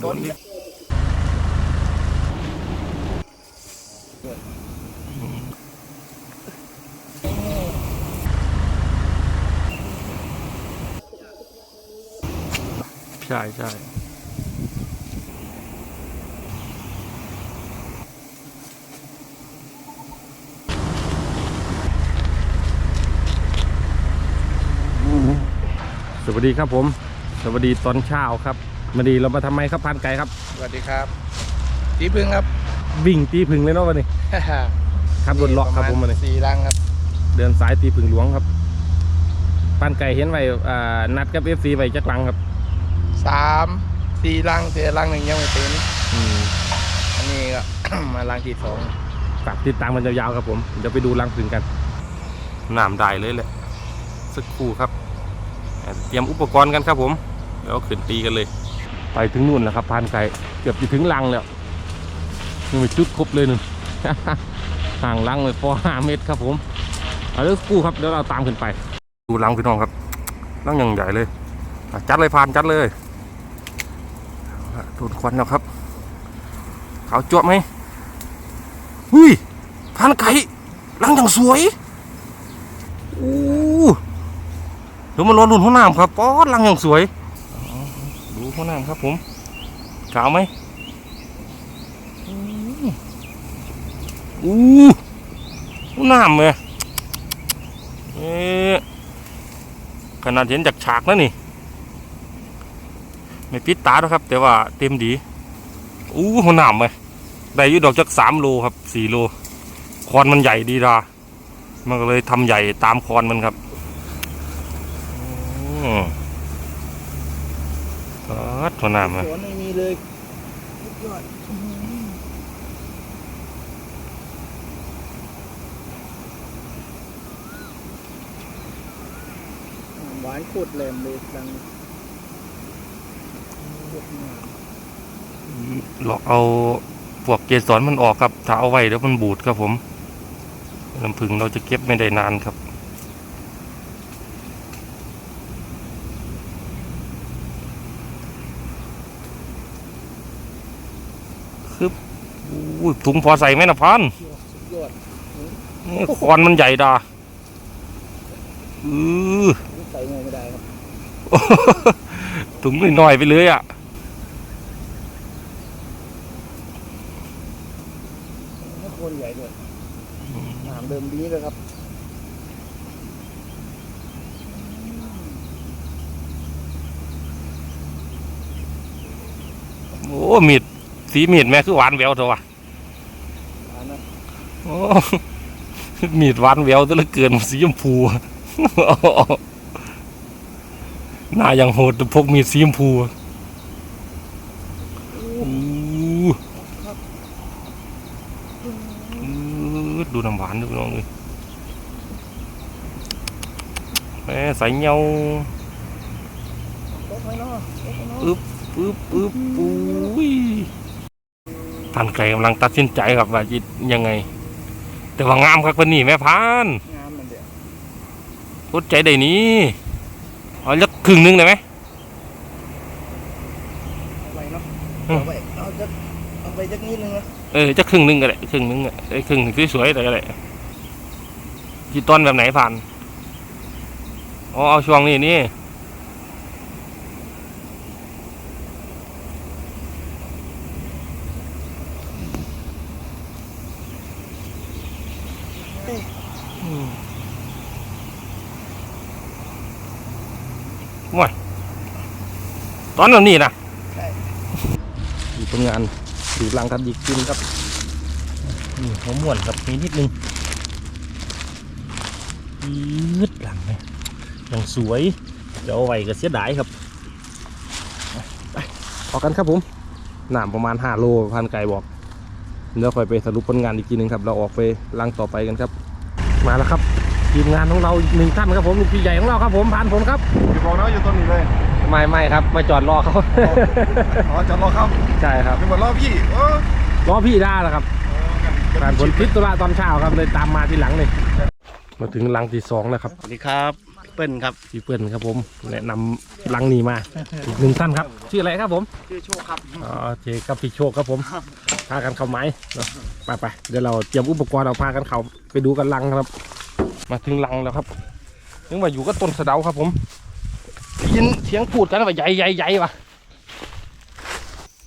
โดนอีกใช่ใช่สวัสดีครับผม สวัสดีตอนเช้าครับ มาดีเรามาทำไมครับพานไก่ครับ สวัสดีครับตีพึ่งครับ วิ่งตีพึ่งเลยเนาะวันนี้ครับรถเลาะครับผมวันนี้สี่ลังครับ เดินสายตีพึ่งหลวงครับพานไก่เห็นไว้อ่านัดกับเอฟซีไว้จักหลังครับสามสี่ลังแต่ลังหนึ่งยังไม่เป็นอืมอันนี้ก็มาลังที่สองฝากติดตามกันยาวๆครับผมเดี๋ยวไปดูรังผึ่งกันน้ำได้เลยแหละสักครู่ครับ เตรียมอุปกรณ์กันครับผมเดี๋ยวขึ้นตีกันเลย ไปถึงนู่นแล้วครับพานไก่เกือบจะถึงรังแล้วนี่มันจุดครบเลยนึงห่างรังเลยพอห้าเมตรครับผมเอาเรื่องกู้ครับเดี๋ยวเราตามขึ้นไป ดูรังพี่น้องครับรังอย่างใหญ่เลยจัดเลยพานจัดเลยอะโดนควันแล้วครับขาวจั่วะไหมหุ้ยพันไก่รังอย่างสวยโอ้เดี๋ยวมันรอลุ่นหัวหน้ำครับป๊อดรังอย่างสวย หัวหน้ำครับผมขาวไหมอู้หัวหน้ำเลยเอ๊ขนาดเห็นจากฉากแล้วนี่ไม่ปิดตาด้วยครับ แต่ว่าเต็มดีอู้หัวหน้ำเลยได้ยุดอกจักสามโลครับสี่โลคอนมันใหญ่ดีดามันก็เลยทำใหญ่ตามคอนมันครับอืม ก็ถั่วหน้ำสอะวนไม่มีเลยสุดยอดหวานโคตรแหลมเลยลังโคตรงามหลอกเอาพวกเกสรมันออกครับถ้าเอาไว้เดี๋ยวมันบูดครับผมลำพึงเราจะเก็บไม่ได้นานครับ คืออู้ถุงพอใส่ไหมนะพันสุดยอดนี่คอนมันใหญ่ดาอือนี่ใส่ไงไม่ได้ครับถุงน้อยๆไปเลยอะไม่โคนใหญ่ด้วยน้ำเดิมดีเลยครับโอ้มีด สีมีดแม่คือหวานแหววเถอะวะหวานนะโอ้มีดหวานแหววซะเหลือเกินสีชมพูหน้าอย่างโหดแต่พกมีดสีชมพูอู้อู้ดูน้ำหวานดูน้องเลยแหม่ใส่เงาโต๊ะไหมเนาะโต๊ะไหมเนาะอึ๊บอึ๊บอึ๊บอุ้ย ท่านไก่กำลังตัดสินใจครับว่าจะยังไง แต่ว่างามครับวันนี้แม่พานงามมันเดียวรถใจได้นี้เอาจักครึ่งหนึงได้ไหมเอาไปเนาะอืมเอาไปเอาจะเอาไปจักนิดนึงนะเออจักครึ่งหนึงก็ได้ครึ่งหนึงอะไอ้ครึ่งสวยๆแต่ก็ได้จีต้นแบบไหนผ่านอ๋อเอาช่วงนี้นี่ ว้ายตอนนั้นนี่นะใช่อยู่ผลงานดูรังครับดีขึ้นครับนี่หัวม่วนครับมีนิดนึงยืดหลังเลยอย่างสวยเดี๋ยวเอาไว้ก็เสียดายครับไปไปออกกันครับผมหนามประมาณ 5 โลพันไก่บอกเดี๋ยวค่อยไปสรุปผลงานอีกทีหนึงครับ เราออกไปรังต่อไปกันครับ มาแล้วครับ ทีมงานของเราหนึ่งท่านครับผมพี่ใหญ่ของเราครับผมผ่านผมครับอย่าบอกนะว่าอยู่ต้นนี้เลยไม่ไม่ครับมาจอดรอเขาอ๋อจะรอครับใช่ครับเป็นหมดรอบพี่เออรอพี่ได้แล้วครับผ่านผลพิษตุลาตอนเช้าครับเลยตามมาทีหลังเลยมาถึงหลังที่สองแล้วครับสวัสดีครับเปิ้ลครับพี่เปิ้ลครับผมแนะนำลังนี้มาอีกหนึ่งท่านครับ ชื่ออะไรครับผมชื่อโชคครับอ๋อโอเคครับพี่โชคครับผมพากันเข้าไม้เนาะไปไปเดี๋ยวเราเตรียมอุปกรณ์เราพากันเข้าไปดูกันลังครับ มาถึงลังแล้วครับนึกว่าอยู่ก็ต้นสะเดาครับผมได้ยินเสียงพูดกันว่าใหญ่ใหญ่ใหญ่วะ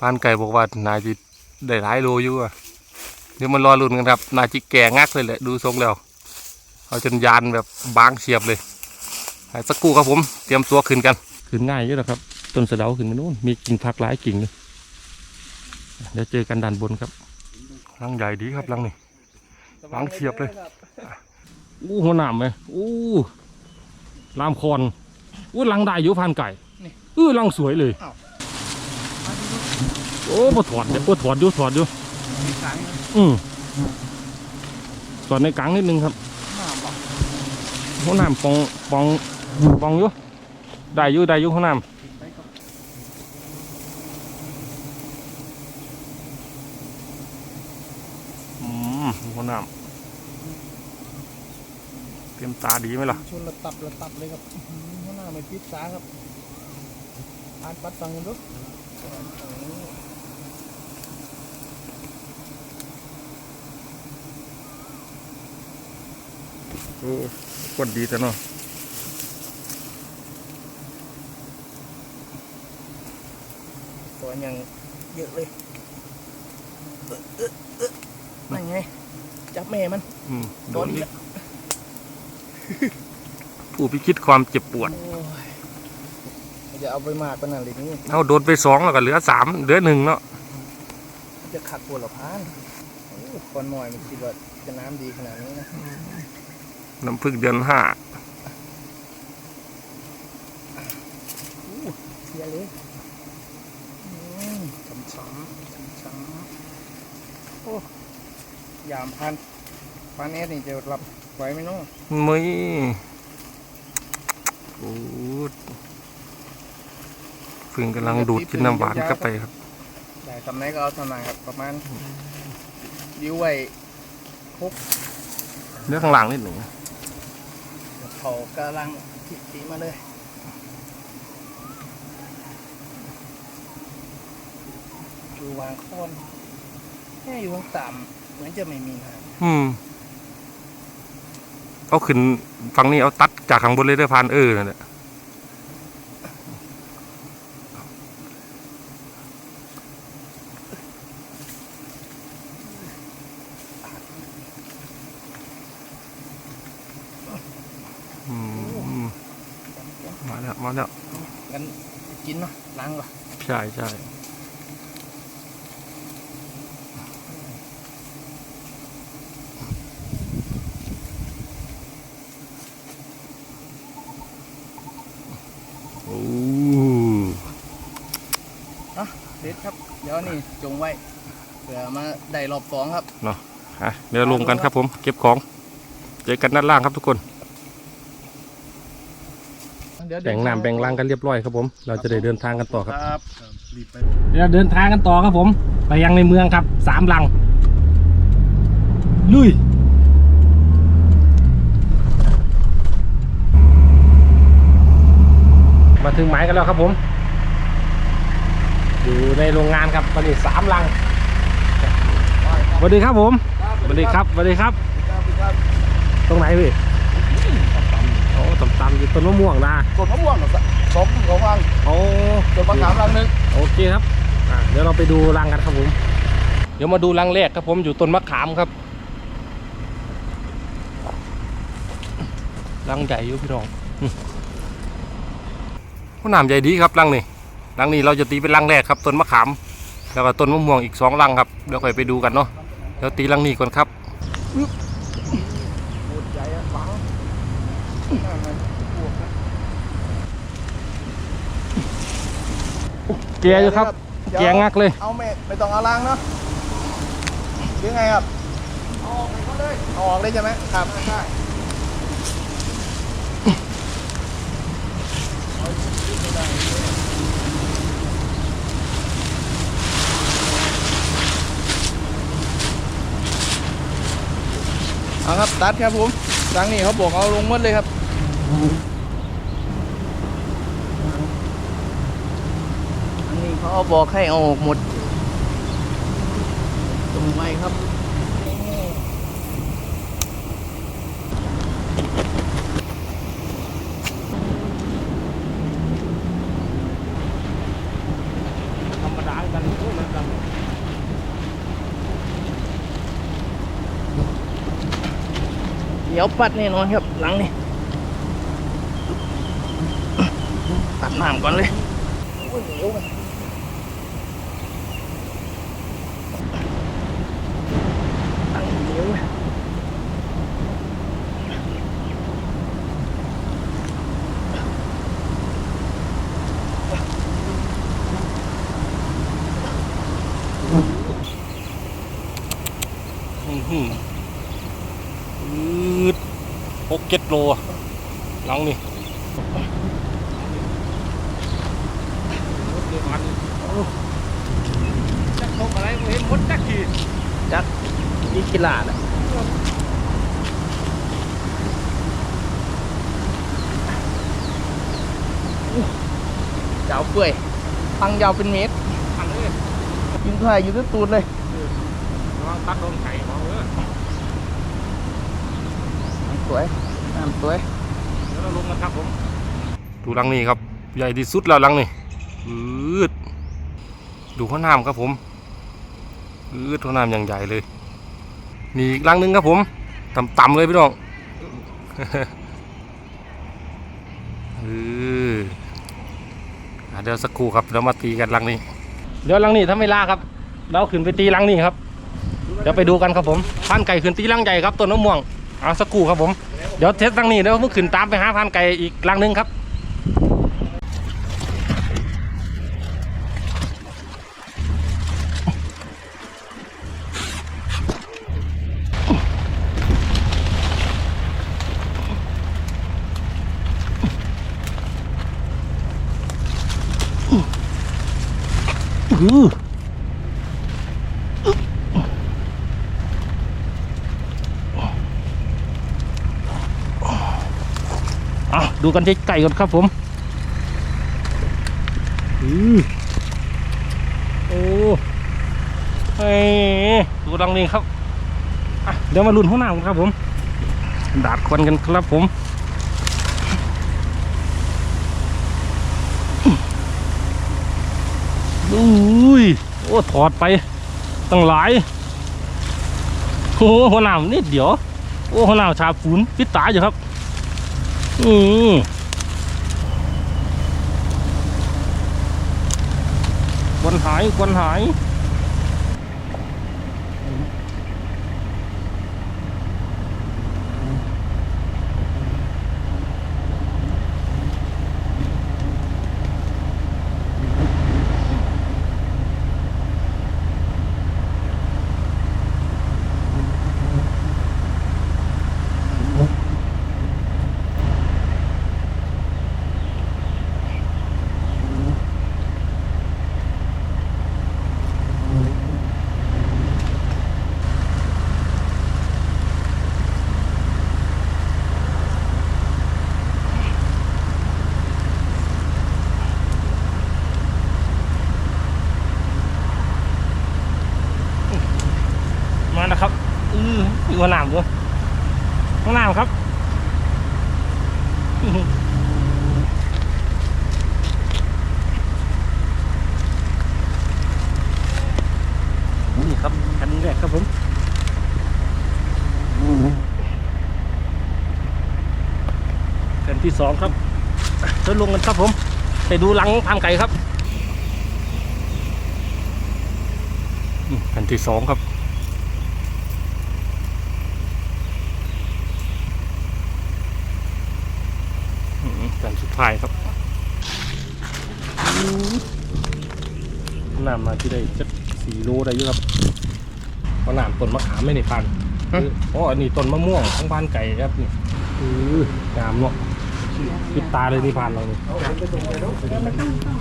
พานไก่บอกว่านายจะได้หลายโลอยู่อะเดี๋ยวมันรอลุ้นกันครับ นายจิแก่งักเลยแหละดูทรงแล้ว เอาจนยานแบบบางเฉียบเลยให้สักครู่ครับผม เตรียมตัวขึ้นกันขึ้นง่ายอยู่แล้วครับ ต้นสะเดาขึ้นมานู่นมีกิ่งพักหลายกิ่งเลยเดี๋ยวเจอกันด้านบนครับรังใหญ่ดีครับรังนี่หลังเฉียบเลย อู้หัวหนามไหมอู้ลามคอนอู้ลังได้อยู่พันไก่เออลังสวยเลย โอ้ปถอดเดี๋ยวปถอดอยู่ถอดอยู่มีสังอืมถอดในกลางนิดนึงครับหน้าบอกหัวหนามปองปองปองอยู่ได้อยู่ได้อยู่หัวหนามไปก่อนอืมหัวหนาม เตรียมตาดีไหมล่ะ ชนระตับระตับเลยครับอื้อหือข้างหน้าไม่พิษสาครับอ่านปัดฟังกันดูฝั่งนี้โอ้กดดีแต่เนาะตัวยังเยอะเลยเอ๊ะเอ๊ะเอ๊ะนั่นไง จับแม่มัน อืมโดโดนนอีกอีกแล้ว ผู้พิชิตความเจ็บปวดโอ้ยจะเอาไปมากขนาดนี้เอาโดนไปสองแล้วก็เหลือสามเหลือหนึ่งเนาะจะขัดปวดหรอพานโอ้ยคนหน่อยมันคิดว่าจะน้ำดีขนาดนี้นะ น้ำพึ่งเดือนห้าอู้เสียเลยอืมช้ำช้ำช้ำช้ำโอ้ยามพันพันเอสนี่จะรับ ไหวไหมเน้องไม่โอ้พึ่งกำลังดูดกินน้ำหวานเข้าไปครับได้ทำไหนก็เอาทำไหนครับ ประมาณดิ้วไว้เนื้อข้างหลังนิดหนึ่งเขากำลังทิตีมาเลยดูวางโคนแค่อยู่ข้างต่ำเหมือนจะไม่มีนะอืม เอาขึ้นฝั่งนี้เอาตัดจากข้างบนเลยเด้อพานเออนั่นแหละอืมมาแล้ว มาแล้วงั้นกินเนาะล้างก่อนใช่ใช่โอ้ เด็ดครับ เดี๋ยวนี่ จงไว้เผื่อมาได้รอบสองครับอะเดี๋ยวลงกันครับผม เก็บของเจอกันด้านล่างครับทุกคนเดี๋ยวแบ่งน้ำแบ่งรังกันเรียบร้อยครับผม เราจะได้เดินทางกันต่อครับครับรีบไปเดี๋ยวเดินทางกันต่อครับผม ไปยังในเมืองครับสามลัง ลุยมาถึงหมายกันแล้วครับผม อยู่ในโรงงานครับวันนี้สามลังสวัสดีครับผมสวัสดีครับสวัสดีครับ ตรงไหนพี่โอ้ต่ำๆอยู่ต้นมะม่วงนะกดมะม่วงสองของวางโอ้กดมะขามรังหนึงโอเคครับอะเดี๋ยวเราไปดูรังกันครับผม เดี๋ยวมาดูรังแรกครับผมอยู่ต้นมะขามครับรังใหญ่อยู่พี่น้องผู้นำใหญ่ดีครับรังนี้ รังนี้เราจะตีเป็นรังแรกครับต้นมะขาม แล้วก็ต้นมะม่วงอีกสองรังครับเดี๋ยวค่อยไปดูกันเนาะเดี๋ยวตีรังนี้ก่อนครับปวดใหญ่อะฝังน้ำมันปวดนะแกอยู่ครับแกงักเลย เอาไม่ไม่ต้องเอาล้างเนาะหรือไงครับเอาออกไปก็เลยเอาออกเลยใช่ไหมครับใช่าครับตัดครับผมครั้งนี้เขาบอกเอาลงมดเลยครับอันนี้เขาบอกให้เอาออกหมดตรงไว้ครับ เดี๋ยวปัดแน่นอนครับหลังนี่ตัดน้ำก่อนเลยโอ้ยเหนียวมันตั้งเหนียวเลย อื้อหืออืดหกเจ็ดโลอะหลังนี่จักนกอะไรเห็นมดจักทีจัดอีกกีฬาน่ะเจ้าเปื่อยพังยาวเป็นเมตรอันเลยยิงถ่ายอยู่ที่ตูดเลยระวังตัดโดนไข่ของเออน้ำสวย น้ำสวยเดี๋ยวเราลงกันครับผมดูหลังนี้ครับ ใหญ่ที่สุดแล้วหลังนี้อืดดูข้าวน้ำครับผมอืดข้าวน้ำอย่างใหญ่เลย นี่อีกหลังหนึงครับผมต่ำๆเลยพี่น้องเอออะเดี๋ยวสักครู่ครับเดี๋ยวมาตีกันหลังนี้ เดี๋ยวหลังนี้ถ้าไม่ล่าครับ เราขึ้นไปตีหลังนี้ครับ เดี๋ยวไปดูกันครับผมพันไก่ขึ้นตีหลังใหญ่ครับต้นมะม่วงเอาสักครู่ครับผมเดี๋ยวเทสหลังนี้เดี๋ยวมึงขึ้นตามไปหาพันไก่อีกลังนึงครับอือ ดูกันที่ไก่ก่อนครับผมอือโอ้เฮ้ยดูดังนี้ครับอะเดี๋ยวมาลุ้นหัวหน้ากันครับผม ดาดควันกันครับผมอุ้ยโอ้ถอดไปตั้งหลายโอ้หัวหนาวนิดเดียว โอ้หัวหนาวชาฝูนปิดตาอยู่ครับ อืมควันหายควันหาย มาแล้วครับ อืออยู่หัวหนามด้วยหัวหนามครับอื้อหือนี่ ครับคันแรกครับผมแผ่นที่สองครับเดินลงกันครับผม ไปดูหลังพานไก่ครับอืมแผ่นที่สองครับอืมแผ่นสุดท้ายครับน้ำมาที่ได้จะ สี่โลได้เยอะครับเพราะน้ำต้นมะขามไม่ในพันคืออ๋ออันนี้ต้นมะม่วงทั้งบ้านไก่ครับนี่คืองามเนาะปิดตาเลยนี่พันเรานี่มันต้องต้อง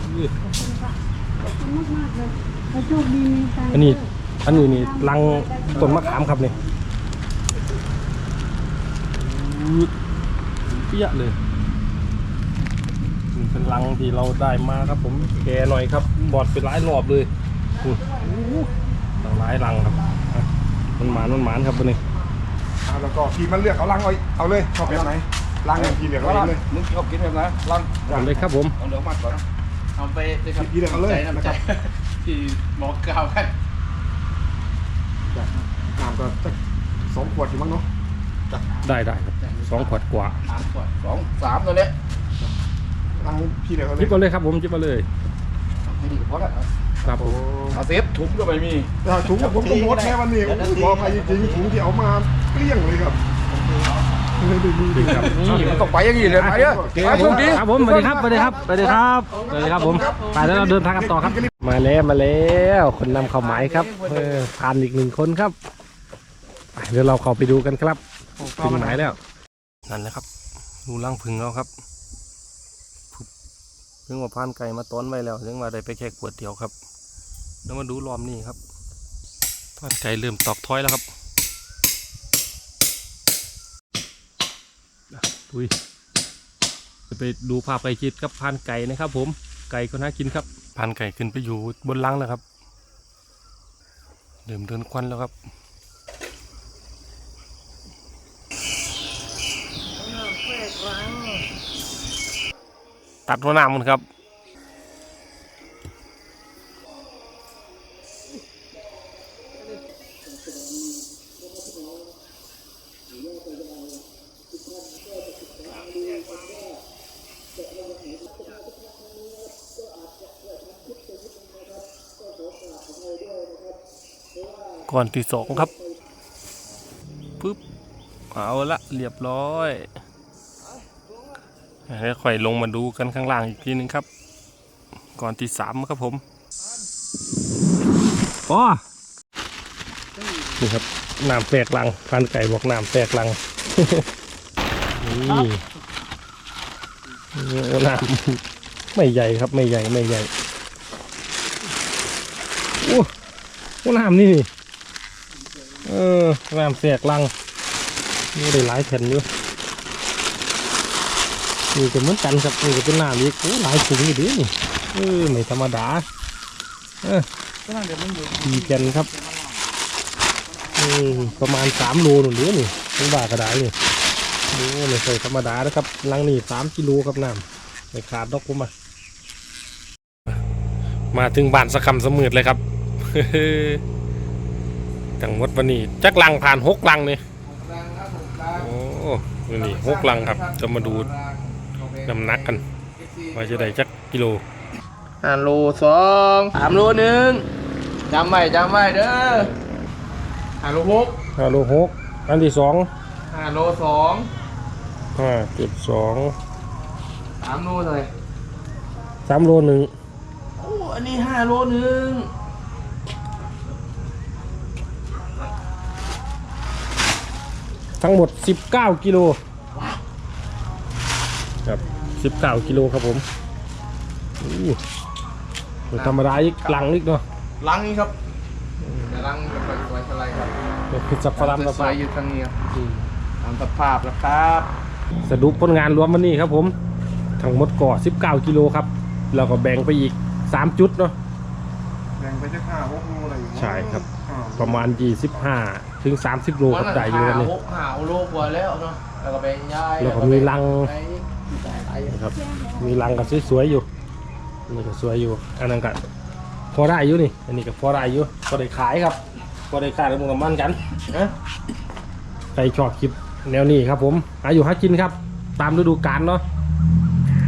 ขอบคุณมากๆเลยให้โชคดีมีตังค์อันนี้อันนี้นี่รังต้นมะขามครับนี่เปี้ยเลยนี่เป็นลังที่เราได้มาครับผมแกหน่อยครับ บอดเป็นหลายรอบเลยอู้หู ตั้งหลายลังครับอะมันหมานมันหมานครับวันนี้อ่าแล้วก็ทีมันเลือกเอาลังเอาเอาเลยชอบแบบไหนลังอย่างทีเหลืองเอาเองเลยมึงชอบกินแบบไหนลังเอาเลยครับผมเอาเดี๋ยวมัดก่อนนะเอาไปเลยครับทีเหลืองเอาเลยใจนะน้ำคใจรับที่บอกกล่าวกันน้ำก็สักสองขวดอยู่มั้งเนาะได้ได้ครับสองขวดกว่าสามขวดสองสามตัวเนี้ยลังพี่เหลืองเอาเลจิยบมาเลยครับผมจิบมาเลยไม่ดีก็พอแล้ว ครับผมเอาเซฟถุงก็ไม่มีแต่ถุงผมก็หมดแค่วันนี้โอ้โหขออภัยจริงๆถุงที่เอามาเกลี้ยงเลยครับจริงครับนี่มันต้องไปอย่างนี้เลยไปเด้อโอเคไปครับผโชมคดีครับผมสวัสดีครับสวัสดีครับสวัสดีครับสวัสดีครับผมไปแล้วเราเดินทางกันต่อครับ มาแล้วมาแล้วคนนำเข้าหมายครับเออผ่านอีกหนึ่งคนครับไปเดี๋ยวเราเข้าไปดูกันครับถึงหมายแล้วนั่นแหละครับดูล่างพึ่งเราครับเพิ่งว่าพานไก่มาต้อนไว้แล้วยังว่าได้ไปแค่ขวดเดียวครับ แล้วมาดูรอบนี้ครับพานไก่เริ่มตอกท้อยแล้วครับอะดุยจะไปดูภาพไก่ชิดกับพานไก่นะครับ ผมไก่ก็น่ากินครับพานไก่ขึ้นไปอยู่บนลังแล้วครับเริ่มเดินควันแล้วครับตัดหัวหน้ามันครับ ก่อนที่สองครับปึ๊บเอาละเรียบร้อยแล้วค่อยลงมาดูกันข้างล่างอีกทีหนึงครับ ก่อนที่สามครับผมอ๋อนี่ครับน้ำแตกลังพันไก่บอกน้ำแตกลังนี่โอ้น้ำไม่ใหญ่ครับไม่ใหญ่ไม่ใหญ่โอ้โอ้น้ำนี่นี่ เออน้ำแตกลังนี่ได้หลายแผ่นอยู่นี่ก็เหมือนกันครับนี่ก็เป็นน้ำอีกโอ้หลายถุงอยู่ดินี่เออไม่ธรรมดาเออดีกันครับอืมประมาณสามโลหนุนเดียวนี่ต้องบากระดาษนี่โอ้ไม่ใช่ธรรมดานะครับลังนี่สามกิโลครับน้ำไม่ขาดดอกผมมามาถึงบ้านสะคำสมืดเลยครับ จังหวัดวันนี้จักลังผ่านหกลังนี่โอ้วันนี้หกลังครับ จะมาดูน้ำหนักกันว่าจะได้จักกิโลห้าโลสองสามโลหนึ่งจำไว้จำไว้เด้อห้าโลหกห้าโลหกอันที่สองห้าโลสองห้าเจ็ดสองสามโลเลยสามโลหนึ่งโอ้อันนี้ห้าโลหนึ่ง ทั้งหมดสิบเก้ากิโลครับสิบเก้ากิโลครับผมอู้ไม่ธรรมดาอีกลังอีกเนาะลังนี้ครับแต่ลังไม่ค่อยสวยเท่าไหรครับคือสับฟารัมสนะวยๆอยู่ทางนี้ครับตามสภาพแล้วครับ สรุปผลงานรวมวันนี้ครับผม ทั้งหมดก่อ19 กิโลครับ แล้วก็แบ่งไปอีก 3 จุดเนาะแบ่งไปสักห้าหกโลอะไรอยู่มั้งใช่ครับอ่าประมาณ 25 ถึง 30 โลครับได้อยู่วันนี้หาหกหาโลกว่าแล้วเนาะแล้วก็แบ่งย้ายแล้วก็มีลังไปนะครับ มีรังกันสวยๆอยู่นี่ก็สวยอยู่ อันนั้นก็พอได้อยู่นี่ อันนี้ก็พอได้อยู่พอได้ขายครับพอได้ขายแล้วมึงกับมันกันนะใครชอบคลิปแนวนี้ครับ ผมหาอยู่หากินครับ ตามฤดูกาลเนาะ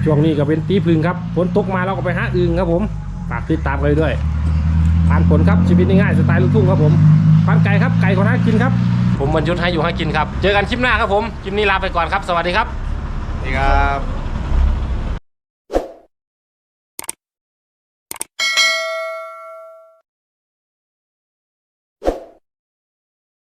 ช่วงนี้ก็เป็นปีพึ่งครับฝนตกมาเราก็ไปหาอึ่งครับผมฝากติดตามกันเลยด้วยผ่านผลครับชีวิตง่ายๆสไตล์ลูกทุ่งครับผม ปานไก่ครับไก่ของหากินครับ ผมบรรยุทธ์ให้อยู่หากินครับ เจอกันคลิปหน้าครับผม คลิปนี้ลาไปก่อนครับ สวัสดีครับนี่ครับ